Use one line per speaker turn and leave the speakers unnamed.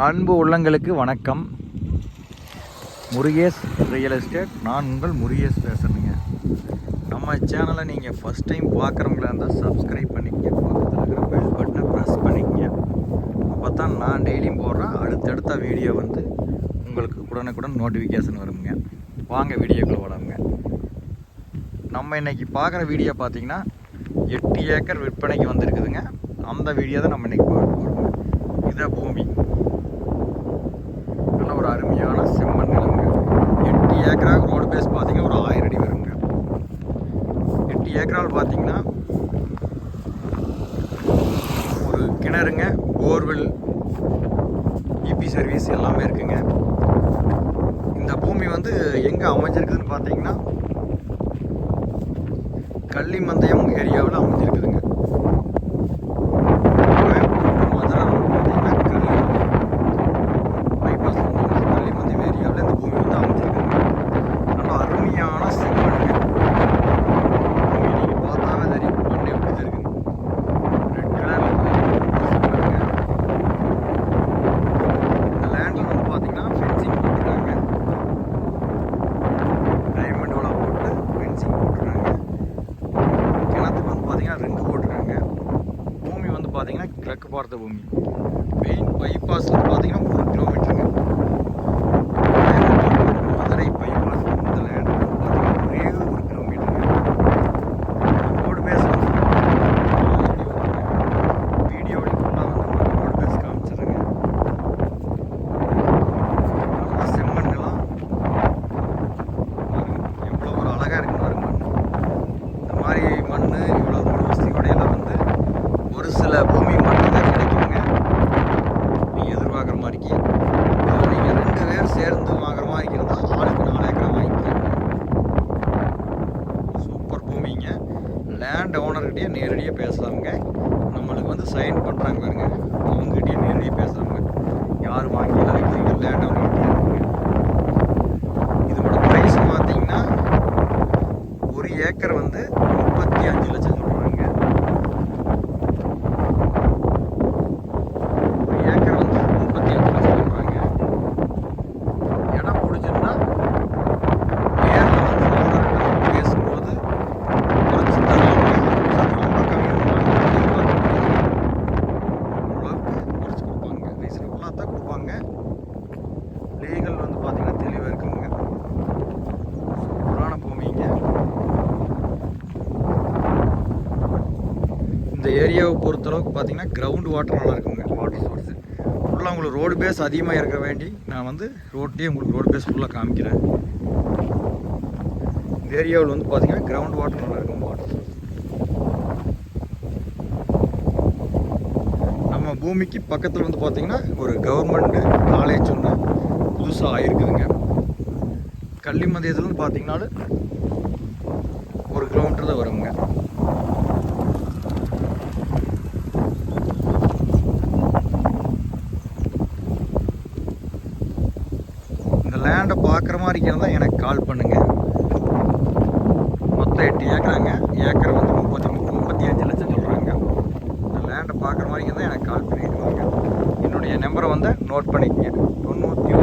அன்பு உள்ளங்களுக்கு வணக்கம். முருகேஷ் ரியல் எஸ்டேட் நான் உங்கள் முருகேஷ் பேசுகிறேங்க நம்ம சேனலை நீங்கள் ஃபஸ்ட் டைம் பார்க்குறவங்களா இருந்தால் சப்ஸ்கிரைப் பண்ணிக்கங்க. பக்கத்தில் இருக்கிற பெல் பட்டனை ப்ரெஸ் பண்ணிக்கங்க. அப்போ தான் நான் டெய்லியும் போடுறேன் அடுத்தடுத்த வீடியோ வந்து உங்களுக்கு உடனுக்குடன் நோட்டிஃபிகேஷன் வருங்க. வாங்க வீடியோக்குள்ளே போடாமுங்க நம்ம இன்றைக்கி பார்க்குற வீடியோ பார்த்தீங்கன்னா எட்டு ஏக்கர் விற்பனைக்கு வந்திருக்குதுங்க. அந்த வீடியோ தான் நம்ம இன்றைக்கி பார்க்க போகிறோம் இதான் பூமி நல்ல ஒரு அருமையான செம்மண் நிலங்க எட்டு ஏக்கராக ரோடு பேஸ் பார்த்தீங்கன்னா ஒரு ஆயிரம் அடி வருங்க எட்டு ஏக்கரால் பார்த்தீங்கன்னா ஒரு கிணறுங்க போர்வெல் இபி சர்வீஸ் எல்லாமே இருக்குங்க. இந்த பூமி வந்து எங்கே அமைஞ்சிருக்குதுன்னு பார்த்தீங்கன்னா கள்ளிமந்தயம் ஏரியாவில் அமைஞ்சிருக்குதுங்க மதுரை ரோடு பார்த்தீங்கன்னா கள்ளி பைபாஸ் வந்து கள்ளிமந்தயம் ஏரியாவில் இந்த பூமி வந்து அமைஞ்சிருக்குதுங்க நல்ல அருமையான செம்மண்ணுங்க பூமி நீங்கள் பார்த்தாவே தெரியும் மண் எப்படி இருக்குங்க ரெட் கலரில் செம்மண்ணுங்க இந்த லேண்டில் வந்து பார்த்தீங்கன்னா ஃபென்சிங் போட்டிருக்காங்க டைமண்ட் வலை போட்டு ஃபென்சிங் போட்டிருக்காங்க கிணத்துக்கு வந்து பார்த்தீங்கன்னா ரிங்கு போட்டிருக்காங்க பூமி வந்து பார்த்தீங்கன்னா கிழக்கு பார்த்த பூமி மெயின் பைபாஸ் வந்து பார்த்தீங்கன்னா ஒரு கிலோமீட்டருங்க மதுரை பைபாஸ் இந்த லேண்ட் வந்து பார்த்தீங்கன்னா ஒரே ஒரு கிலோமீட்டருங்க ரோடு பேஸ் வந்து வீடியோவில் ஃபுல்லாக வந்து ரோடு பேஸ் காமிச்சிடுறேங்க நல்லா செம்மண் நிலம் பாருங்க, எவ்வளோ ஒரு அழகாக இருக்குன்னு பாருங்க மண் இந்த மாதிரி மண் இவ்வளோ ரோடு வசதியோட எல்லாம் வந்து ஒரு சில பூமி மட்டும் தான் கிடைக்குங்க நீங்கள் எதிர்பார்க்குற நீங்கள் ரெண்டு பேர் சேர்ந்து வாங்குற மாதிரி இருந்தால் ஆளுக்கு நாலு ஏக்கரா வாங்கிக்கலாங்க சூப்பர் பூமிங்க. லேண்ட் ஓனர்கிட்டயே நேரடியாக பேசலாமுங்க நம்மளுக்கு வந்து சைன் பண்ணுறாங்க பாருங்க. அவங்ககிட்டயே நேரடியாக பேசலாமுங்க யார் வாங்கிக்கலாம் வைக்கிறீங்க லேண்ட் ஓனர்கிட்டயே இருக்குங்க இதோட ப்ரைஸ் பார்த்தீங்கன்னா ஒரு ஏக்கர் வந்து முப்பத்தி அஞ்சு லட்சம் ரீசனபுளாக லீகல் வந்து பார்த்தீங்கன்னா தெளிவாக இருக்குங்க. புராண பூமிங்க. இந்த ஏரியாவை பொறுத்தளவுக்கு பார்த்தீங்கன்னா கிரவுண்ட் வாட்டர் நல்லா இருக்குங்க. வாட்டர் சோர்ஸ் ஃபுல்லாக உங்களுக்கு ரோடு பேஸ் அதிகமாக இருக்க வேண்டி நான் வந்து ரோட்லேயே உங்களுக்கு ரோடு பேஸ் ஃபுல்லாக காமிக்கிறேன். இந்த ஏரியாவில் வந்து பார்த்தீங்கன்னா கிரவுண்ட் வாட்டர் நல்லா இருக்கும். வாட்டர் சோர்ஸ் நம்ம பூமிக்கு பக்கத்தில் வந்து பார்த்தீங்கன்னா ஒரு கவர்மெண்ட் காலேஜ் ஒன்று புதுசாக ஆயிருக்குதுங்க. கள்ளிமதியத்துலேருந்து பார்த்தீங்கன்னாலும் ஒரு கிலோமீட்டர் தான் வருங்க. இந்த லேண்டை பார்க்குற மாதிரி இருக்கிறதா எனக்கு கால் பண்ணுங்க. மொத்தம் எட்டு ஏக்கராங்க. ஏக்கர் வந்து முப்பத்தி முப்பத்தி அஞ்சு லட்சம் சொல்கிறாங்க இந்த லேண்டை பார்க்குற